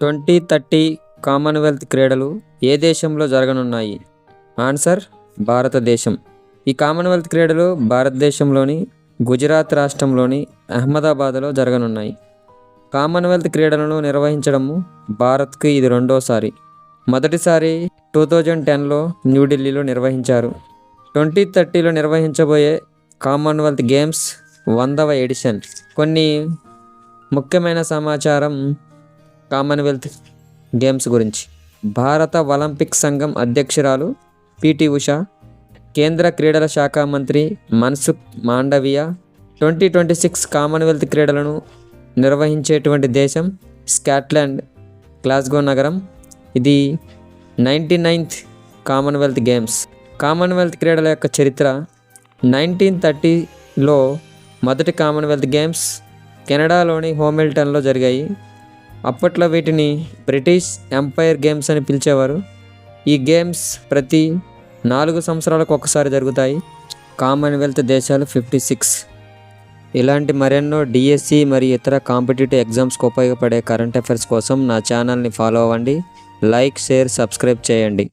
Twenty thirty Commonwealth క్రీడలు ఏ దేశంలో జరగనున్నాయి? ఆన్సర్ భారతదేశం. ఈ కామన్వెల్త్ క్రీడలు భారతదేశంలోని గుజరాత్ రాష్ట్రంలోని అహ్మదాబాద్లో జరగనున్నాయి. కామన్వెల్త్ క్రీడలను నిర్వహించడము భారత్కి ఇది రెండోసారి. మొదటిసారి టూ థౌజండ్ టెన్లో న్యూఢిల్లీలో నిర్వహించారు. ట్వంటీ థర్టీలో నిర్వహించబోయే కామన్వెల్త్ గేమ్స్ వందవ ఎడిషన్. కొన్ని ముఖ్యమైన సమాచారం కామన్వెల్త్ గేమ్స్ గురించి. భారత ఒలింపిక్ సంఘం అధ్యక్షురాలు పిటి ఉష కేంద్ర క్రీడల శాఖ మంత్రి Mansukh Mandaviya twenty twenty six Commonwealth క్రీడలను నిర్వహించేటువంటి దేశం స్కాట్లాండ్ గ్లాస్గో నగరం. ఇది ninety ninth Commonwealth games. Commonwealth క్రీడల యొక్క చరిత్ర నైన్టీన్ థర్టీలో మొదటి కామన్వెల్త్ గేమ్స్ కెనడాలోని హోమిల్టన్లో జరిగాయి. అప్పట్లో వీటిని బ్రిటిష్ ఎంపైర్ గేమ్స్ అని పిలిచేవారు. ఈ గేమ్స్ ప్రతి నాలుగు సంవత్సరాలకు ఒకసారి జరుగుతాయి. కామన్వెల్త్ దేశాలు ఫిఫ్టీ సిక్స్. ఇలాంటి మరెన్నో డిఎస్సి మరియు ఇతర కాంపిటేటివ్ ఎగ్జామ్స్కి ఉపయోగపడే కరెంట్ అఫైర్స్ కోసం నా ఛానల్ని ఫాలో అవ్వండి. లైక్ షేర్ సబ్స్క్రైబ్ చేయండి.